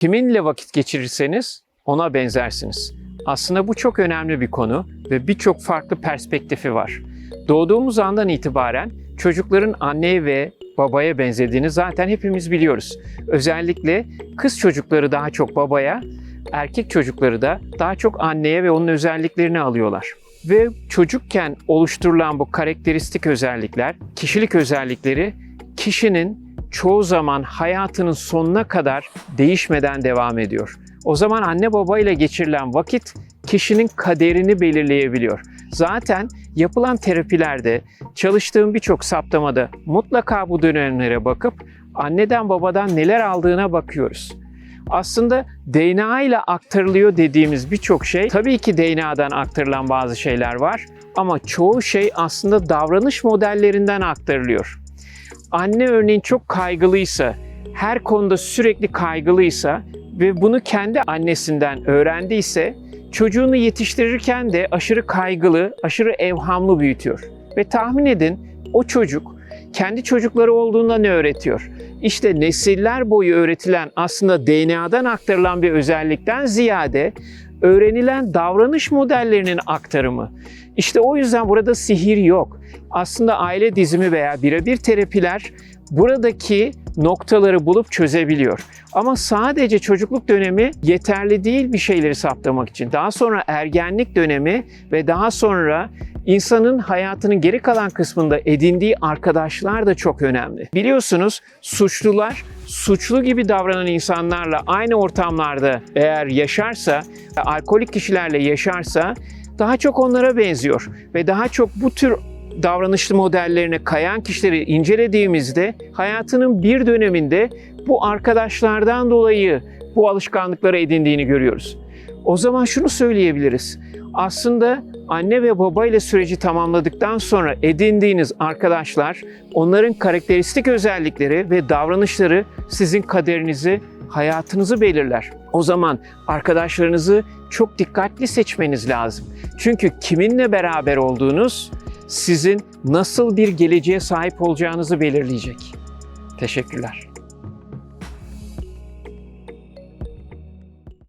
Kiminle vakit geçirirseniz ona benzersiniz. Aslında bu çok önemli bir konu ve birçok farklı perspektifi var. Doğduğumuz andan itibaren çocukların anneye ve babaya benzediğini zaten hepimiz biliyoruz. Özellikle kız çocukları daha çok babaya, erkek çocukları da daha çok anneye ve onun özelliklerini alıyorlar. Ve çocukken oluşturulan bu karakteristik özellikler, kişilik özellikleri kişinin çoğu zaman hayatının sonuna kadar değişmeden devam ediyor. O zaman anne baba ile geçirilen vakit kişinin kaderini belirleyebiliyor. Zaten yapılan terapilerde, çalıştığım birçok saptamada mutlaka bu dönemlere bakıp anneden babadan neler aldığına bakıyoruz. Aslında DNA ile aktarılıyor dediğimiz birçok şey tabii ki DNA'dan aktarılan bazı şeyler var ama çoğu şey aslında davranış modellerinden aktarılıyor. Anne örneğin çok kaygılıysa, her konuda sürekli kaygılıysa ve bunu kendi annesinden öğrendiyse çocuğunu yetiştirirken de aşırı kaygılı, aşırı evhamlı büyütüyor. Ve tahmin edin o çocuk kendi çocukları olduğunda ne öğretiyor? İşte nesiller boyu öğretilen aslında DNA'dan aktarılan bir özellikten ziyade öğrenilen davranış modellerinin aktarımı. İşte o yüzden burada sihir yok. Aslında aile dizimi veya birebir terapiler buradaki noktaları bulup çözebiliyor. Ama sadece çocukluk dönemi yeterli değil bir şeyleri saptamak için. Daha sonra ergenlik dönemi ve daha sonra insanın hayatının geri kalan kısmında edindiği arkadaşlar da çok önemli. Biliyorsunuz suçlular suçlu gibi davranan insanlarla aynı ortamlarda eğer yaşarsa, alkolik kişilerle yaşarsa daha çok onlara benziyor ve daha çok bu tür davranışlı modellerine kayan kişileri incelediğimizde hayatının bir döneminde bu arkadaşlardan dolayı bu alışkanlıkları edindiğini görüyoruz. O zaman şunu söyleyebiliriz. Aslında anne ve baba ile süreci tamamladıktan sonra edindiğiniz arkadaşlar, onların karakteristik özellikleri ve davranışları sizin kaderinizi, hayatınızı belirler. O zaman arkadaşlarınızı çok dikkatli seçmeniz lazım. Çünkü kiminle beraber olduğunuz sizin nasıl bir geleceğe sahip olacağınızı belirleyecek. Teşekkürler.